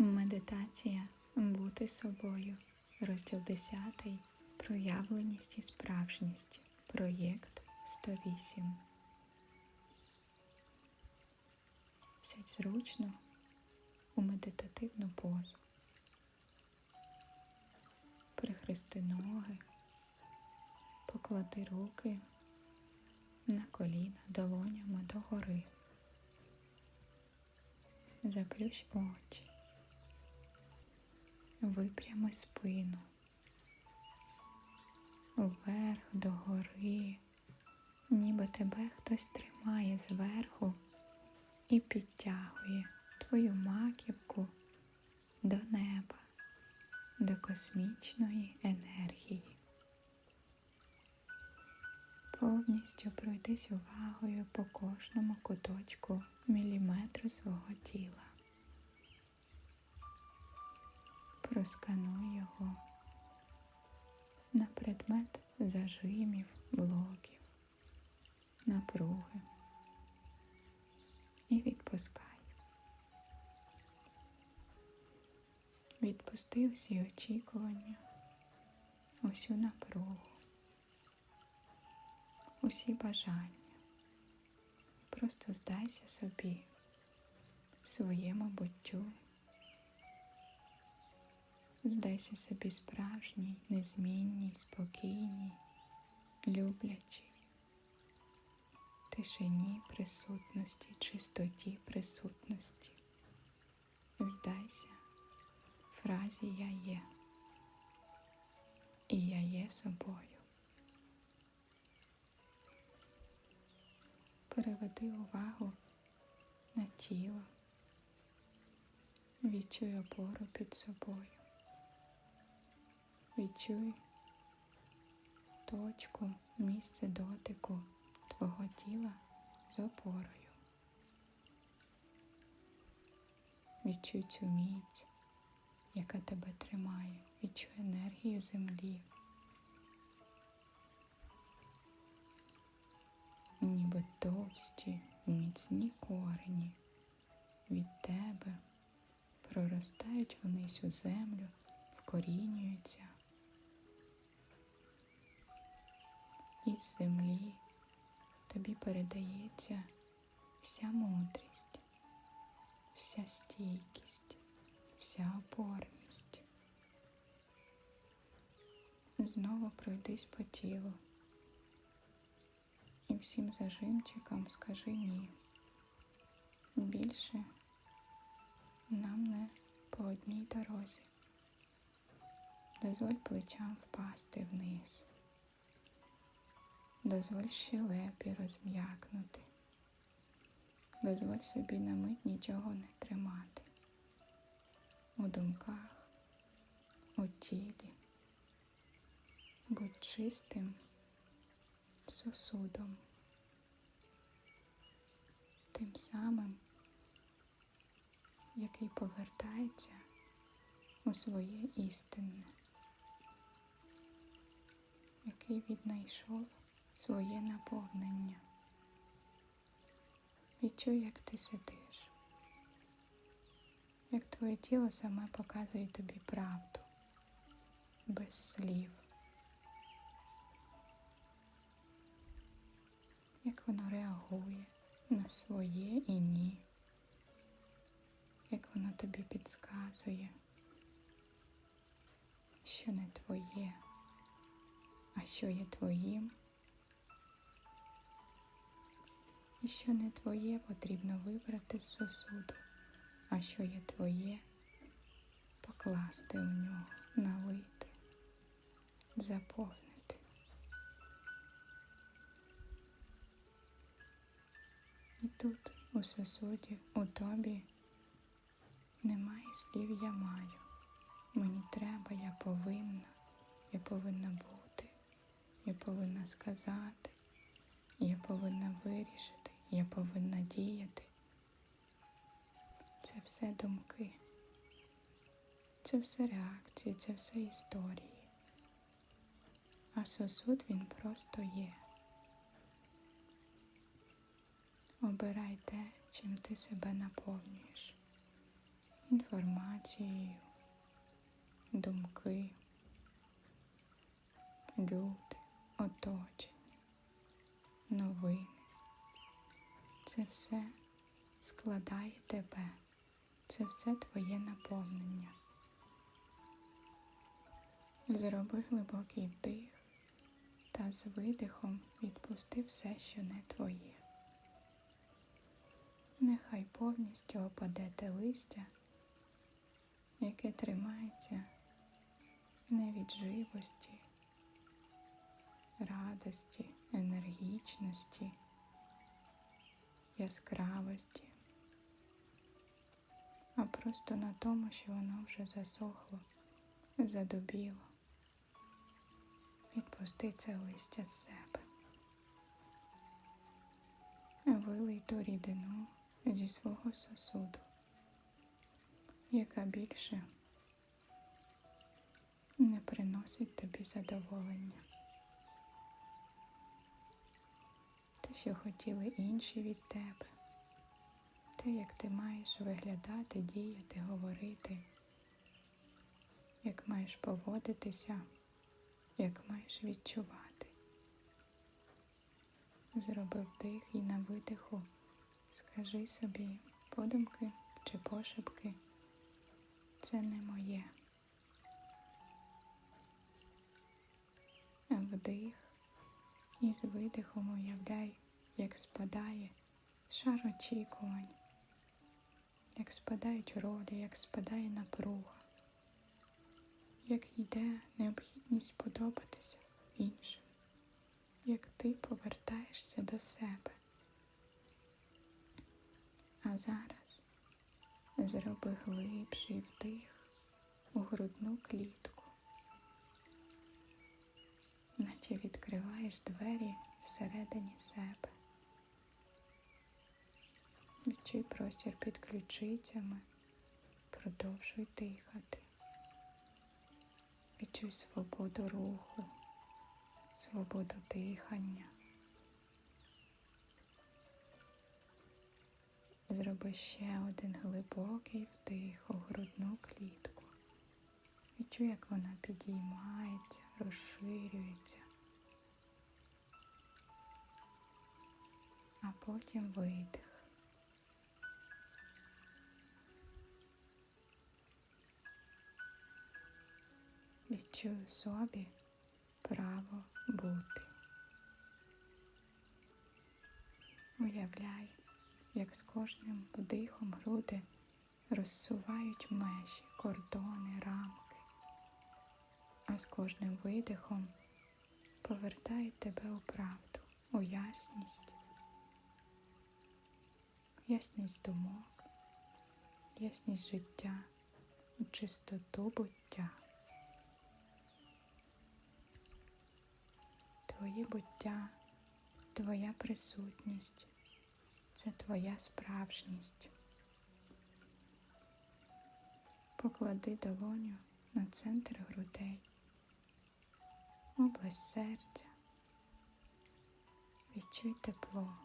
Медитація бути собою. Розділ 10. Проявленість і справжність. Проєкт 108. Сядь зручно у медитативну позу. Прихрести ноги, поклади руки на коліна долонями догори. Заплющ очі. Випрями спину. Вверх до гори, ніби тебе хтось тримає зверху і підтягує твою маківку до неба, до космічної енергії. Повністю пройдись увагою по кожному куточку міліметру свого тіла. Проскануй його на предмет зажимів, блоків, напруги і відпускай. Відпусти всі очікування, усю напругу, усі бажання. Просто здайся собі, своєму буттю. Здайся собі справжній, незмінній, спокійній, люблячій, тишині присутності, чистоті присутності. Здайся фразі Я є. І я є собою. Переведи увагу на тіло, відчуй опору під собою. Відчуй точку, місце дотику твого тіла з опорою. Відчуй цю міць, яка тебе тримає, відчуй енергію землі. Ніби товсті, міцні корені від тебе проростають вниз у землю, вкорінюються. Із землі тобі передається вся мудрість, вся стійкість, вся опорність. Знову пройдись по тілу і всім зажимчикам скажи ні. Більше нам не по одній дорозі. Дозволь плечам впасти вниз. Дозволь щелепі розм'якнути. Дозволь собі на мить нічого не тримати. У думках, у тілі. Будь чистим сосудом. Тим самим, який повертається у своє істинне, який віднайшов своє наповнення. Відчуй, як ти сидиш, як твоє тіло саме показує тобі правду, без слів, як воно реагує на своє і ні, як воно тобі підказує, що не твоє, а що є твоїм. І що не твоє потрібно вибрати з сосуду, а що є твоє покласти у нього, налити, заповнити. І тут, у сосуді, у тобі немає слів я маю. Мені треба, я повинна, я повинна бути, я повинна сказати, я повинна вирішити, я повинна діяти. Це все думки, це все реакції, це все історії. А сосуд він просто є. Обирай те, чим ти себе наповнюєш. інформацією, думки, люди, оточення, новини. Це все складає тебе, це все твоє наповнення. Зроби глибокий вдих та з видихом відпусти все, що не твоє. Нехай повністю опаде те листя, яке тримається не від живості, радості, енергічності, яскравості, а просто на тому, що воно вже засохло, задубіло. Відпусти це листя з себе. Вилий ту рідину зі свого сосуду, яка більше не приносить тобі задоволення. Те, що хотіли інші від тебе, те, як ти маєш виглядати, діяти, говорити, як маєш поводитися, як маєш відчувати. Зроби вдих і на видиху. Скажи собі подумки чи пошепки, це не моє. Вдих і з видихом уявляй, як спадає шар очікувань, як спадають ролі, як спадає напруга, як йде необхідність подобатися іншим, як ти повертаєшся до себе. А зараз зроби глибший вдих у грудну клітку, наче відкриваєш двері всередині себе. Відчуй простір під ключицями, продовжуй дихати. Відчуй свободу руху, свободу дихання. Зроби ще один глибокий вдих у грудну клітку. Відчуй, як вона підіймається, розширюється, а потім видих. Відчуй у собі право бути. Уявляй, як з кожним вдихом груди розсувають межі, кордони, рамки, а з кожним видихом повертають тебе у правду, у ясність, ясність думок, ясність життя, у чистоту буття. Твоє буття, твоя присутність це твоя справжність. Поклади долоню на центр грудей, область серця, відчуй тепло,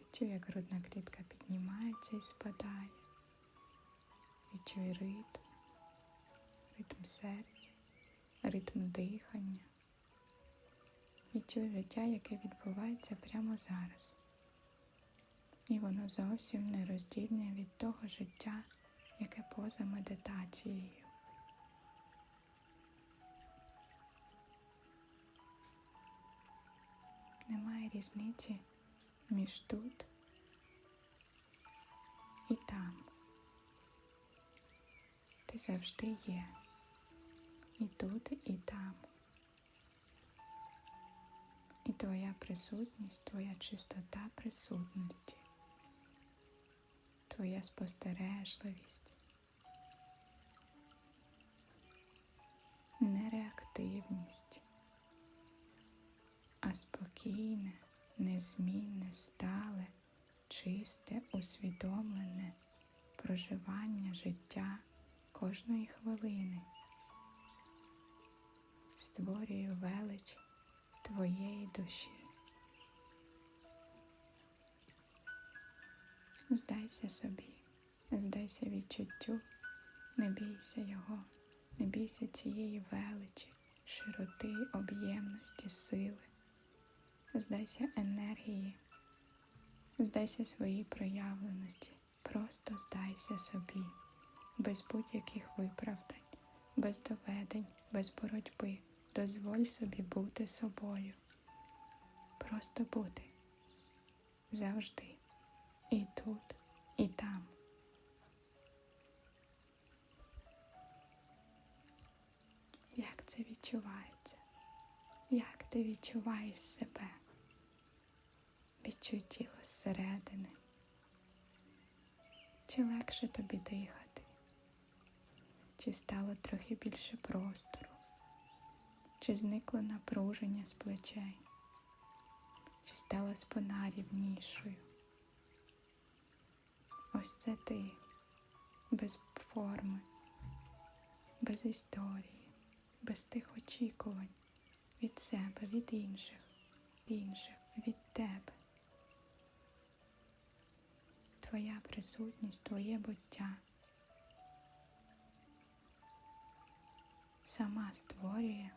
відчуй, як грудна клітка піднімається і спадає, відчуй ритм, ритм серця, ритм дихання. Відчуй життя, яке відбувається прямо зараз. І воно зовсім не роздільне від того життя, яке поза медитацією. Немає різниці між тут і там. Ти завжди є і тут, і там. І твоя присутність, твоя чистота присутності, твоя спостережливість, нереактивність, спокійне, незмінне, стале, чисте, усвідомлене проживання життя кожної хвилини створює велич твоєї душі. Здайся собі, здайся відчуттю, не бійся його, не бійся цієї величі, широти, об'ємності, сили. Здайся енергії, здайся своїй проявленості, просто здайся собі, без будь-яких виправдань, без доведень, без боротьби. Дозволь собі бути собою. Просто бути завжди. І тут, і там. Як це відчувається? Як ти відчуваєш себе? Відчуй зсередини. Чи легше тобі дихати? Чи стало трохи більше простору? Чи зникло напруження з плечей? Чи стала спина рівнішою? Ось це ти, без форми, без історії, без тих очікувань від себе, від інших, інших, від тебе. Твоя присутність, твоє буття сама створює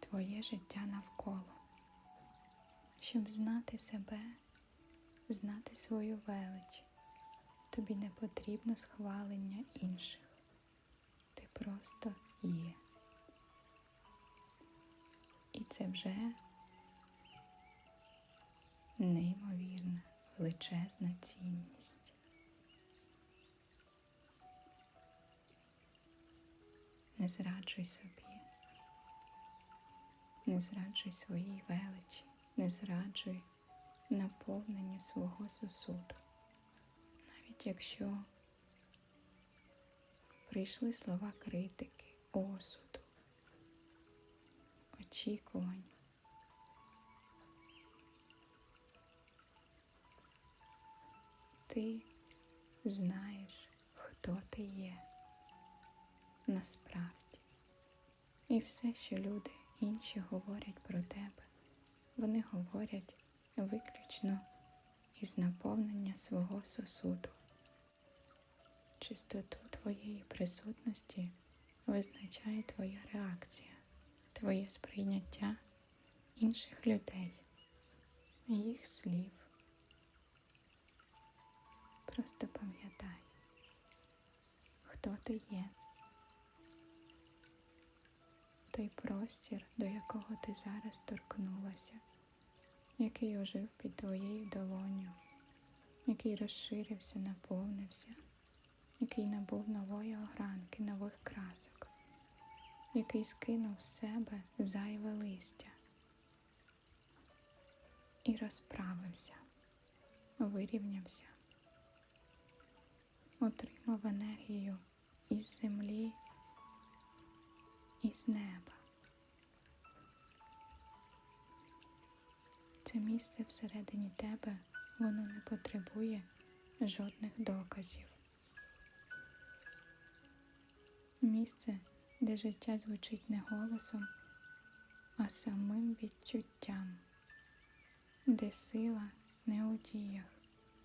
твоє життя навколо. Щоб знати себе, знати свою велич, тобі не потрібно схвалення інших. Ти просто є. І це вже неймовірна, величезна цінність. Не зраджуй собі, не зраджуй своїй величі, не зраджуй наповненню свого сосуду, навіть якщо прийшли слова критики, осуду, очікувань. Ти знаєш, хто ти є насправді. І все, що люди інші говорять про тебе, вони говорять виключно із наповнення свого сосуду. Чистоту твоєї присутності визначає твоя реакція, твоє сприйняття інших людей, їх слів. Просто пам'ятай, хто ти є, той простір, до якого ти зараз торкнулася, який ожив під твоєю долоню, який розширився, наповнився, який набув нової огранки, нових красок, який скинув з себе зайве листя і розправився, вирівнявся отримав енергію із землі, із неба. Це місце всередині тебе, воно не потребує жодних доказів. Місце, де життя звучить не голосом, а самим відчуттям, де сила не у діях,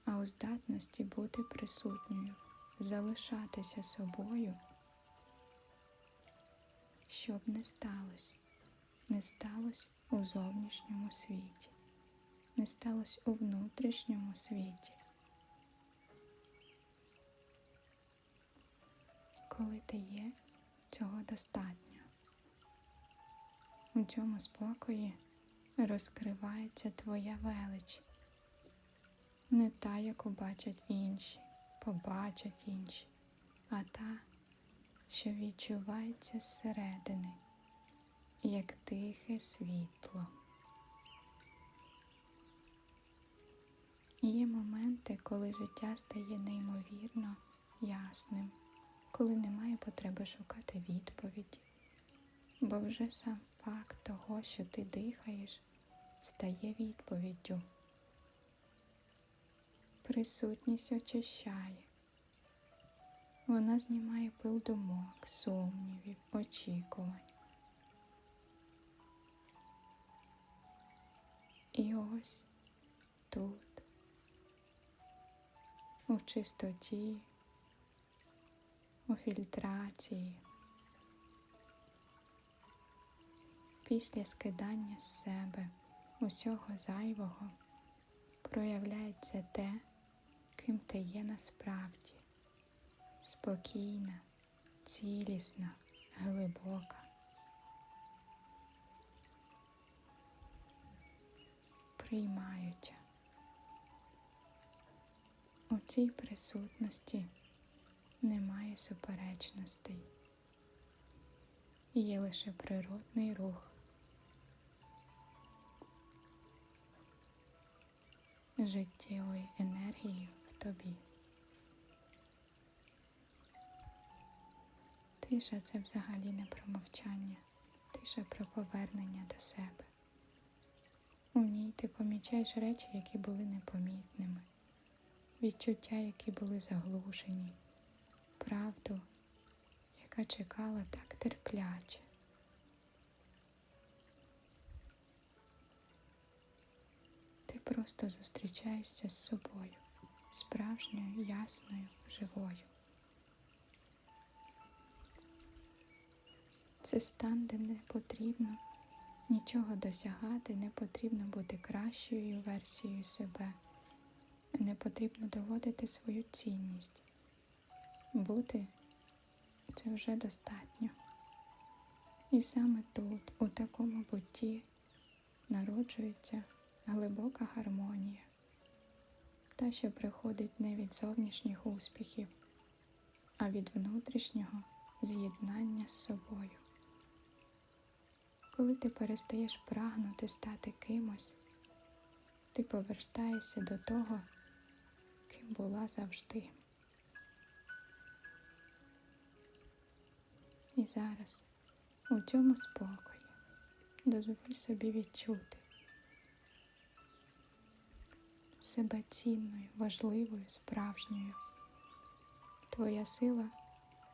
а у здатності бути присутньою, залишатися собою, щоб не сталося, не сталося у зовнішньому світі, не сталося у внутрішньому світі. Коли ти є, цього достатньо. У цьому спокої розкривається твоя велич не та, яку бачать інші, побачать інші, а та, що відчувається зсередини, як тихе світло. Є моменти, коли життя стає неймовірно ясним, коли немає потреби шукати відповіді, бо вже сам факт того, що ти дихаєш, стає відповіддю. Присутність очищає. Вона знімає пил думок, сумнівів, очікувань. І ось тут, у чистоті, у фільтрації. Після скидання з себе усього зайвого проявляється те, ким ти є насправді, спокійна, цілісна, глибока. Приймаюча. У цій присутності немає суперечностей, є лише природний рух. життєвої енергії тобі. Тиша це взагалі не про мовчання, тиша про повернення до себе. У ній ти помічаєш речі, які були непомітними, відчуття, які були заглушені, правду, яка чекала так терпляче. Ти просто зустрічаєшся з собою, справжньою, ясною, живою. Це стан, де не потрібно нічого досягати, не потрібно бути кращою версією себе, не потрібно доводити свою цінність. Бути це вже достатньо. І саме тут, у такому бутті, народжується глибока гармонія, та, що приходить не від зовнішніх успіхів, а від внутрішнього з'єднання з собою. Коли ти перестаєш прагнути стати кимось, ти повертаєшся до того, ким була завжди. І зараз у цьому спокої дозволь собі відчути себе цінною, важливою, справжньою. Твоя сила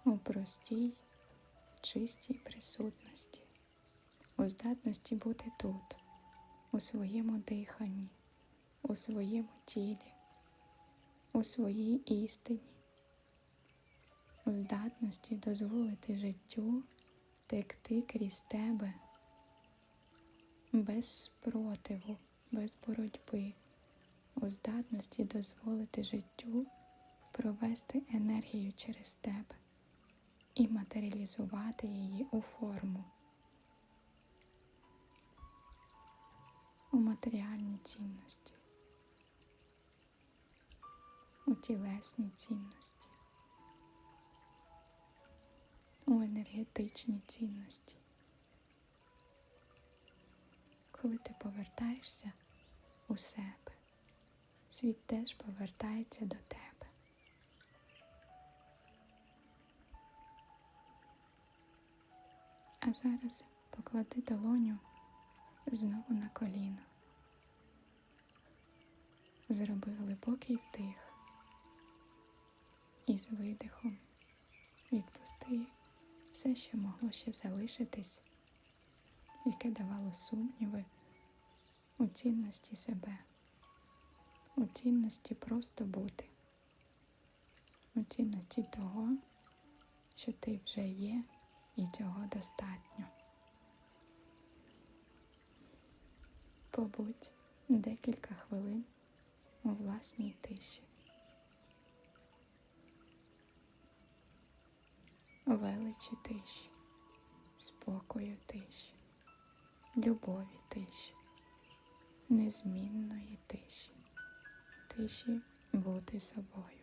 у простій, чистій присутності, у здатності бути тут, у своєму диханні, у своєму тілі, у своїй істині, у здатності дозволити життю текти крізь тебе без спротиву, без боротьби у здатності дозволити життю провести енергію через тебе і матеріалізувати її у форму, у матеріальні цінності, у тілесні цінності, у енергетичні цінності. Коли ти повертаєшся у себе світ теж повертається до тебе. А зараз поклади долоню знову на коліно. Зроби глибокий вдих і з видихом відпусти все, що могло ще залишитись, яке давало сумніви у цінності себе у цінності просто бути, у цінності того, що ти вже є, і цього достатньо. Побудь декілька хвилин у власній тиші. Величі тиші, спокою тиші, любові тиші, незмінної тиші тиші бути собою.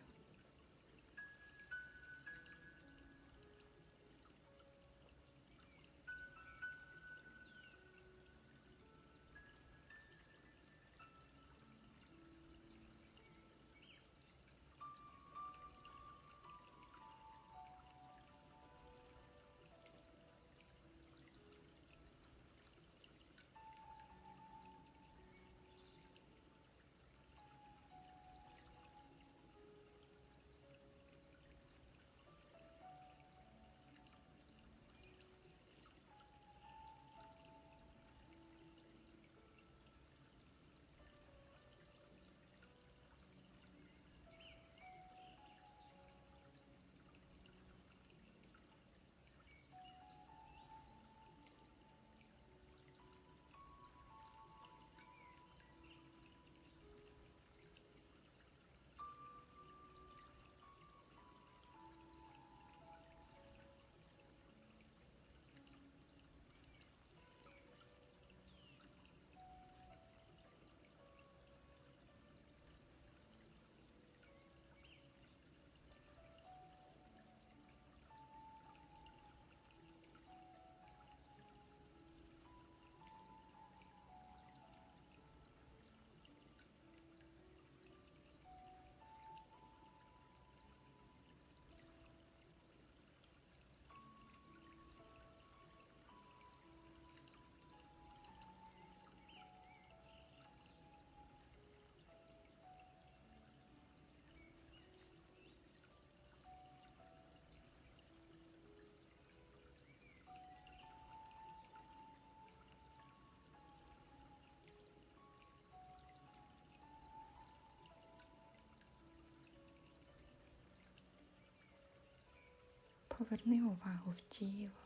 Поверни увагу в тіло,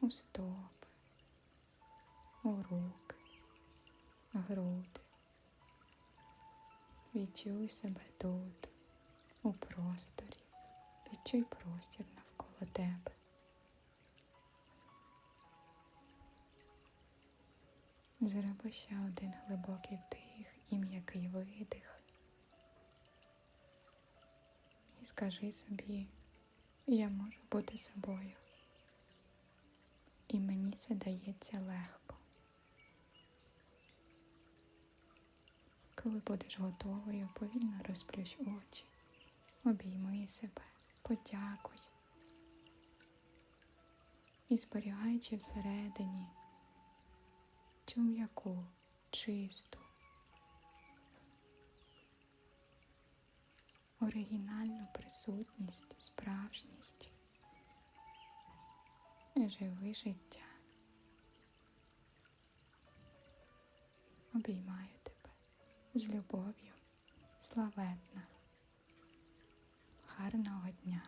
у стопи, у руки, груди. Відчуй себе тут, у просторі. Відчуй простір навколо тебе. Зроби ще один глибокий вдих і м'який видих. І скажи собі, я можу бути собою. І мені це дається легко. Коли будеш готовою, повільно розплющ очі, обійми себе, подякуй. І зберігаючи всередині цю м'яку, чисту, оригінальну присутність, справжність. живе життя. Обіймаю тебе з любов'ю, славетна, гарного дня.